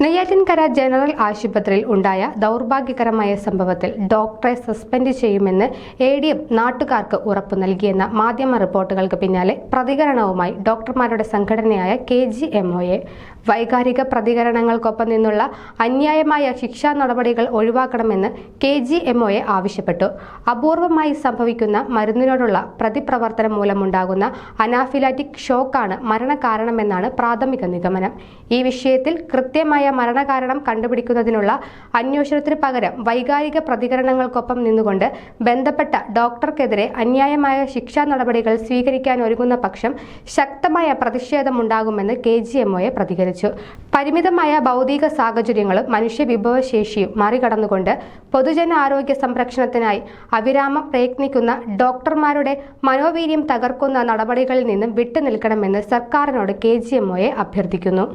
Neyyattinkara general ആശുപത്രിയിൽ ഉണ്ടായ ദൗർഭാഗ്യകരമായ സംഭവത്തിൽ ഡോക്ടറെ സസ്പെൻഡ് ചെയ്യുമെന്ന് എ ഡി എം നാട്ടുകാർക്ക് ഉറപ്പു നൽകിയെന്ന മാധ്യമ റിപ്പോർട്ടുകൾക്ക് പിന്നാലെ പ്രതികരണവുമായി ഡോക്ടർമാരുടെ സംഘടനയായ കെ ജി വൈകാരിക പ്രതികരണങ്ങൾക്കൊപ്പം നിന്നുള്ള അന്യായമായ ശിക്ഷാ നടപടികൾ ഒഴിവാക്കണമെന്ന് കെ ജി ആവശ്യപ്പെട്ടു. അപൂർവമായി സംഭവിക്കുന്ന മരുന്നിനോടുള്ള പ്രതിപ്രവർത്തനം മൂലമുണ്ടാകുന്ന അനാഫിലാറ്റിക് ഷോക്കാണ് മരണകാരണമെന്നാണ് പ്രാഥമിക നിഗമനം. ഈ വിഷയത്തിൽ കൃത്യമായ മരണകാരണം കണ്ടുപിടിക്കുന്നതിനുള്ള അന്വേഷണത്തിന് പകരം വൈകാരിക പ്രതികരണങ്ങൾക്കൊപ്പം നിന്നുകൊണ്ട് ബന്ധപ്പെട്ട ഡോക്ടർക്കെതിരെ അന്യായമായ ശിക്ഷാ നടപടികൾ സ്വീകരിക്കാൻ ഒരുങ്ങുന്ന പക്ഷം ശക്തമായ പ്രതിഷേധമുണ്ടാകുമെന്ന് കെ ജി എം ഒയെ പ്രതികരിച്ചു. പരിമിതമായ ഭൗതിക സാഹചര്യങ്ങളും മനുഷ്യ വിഭവശേഷിയും മറികടന്നുകൊണ്ട് പൊതുജനാരോഗ്യ സംരക്ഷണത്തിനായി അവിരാമം പ്രയത്നിക്കുന്ന ഡോക്ടർമാരുടെ മനോവീര്യം തകർക്കുന്ന നടപടികളിൽ നിന്നും വിട്ടുനിൽക്കണമെന്ന് സർക്കാരിനോട് കെ ജി എം ഒയെ അഭ്യർത്ഥിക്കുന്നു.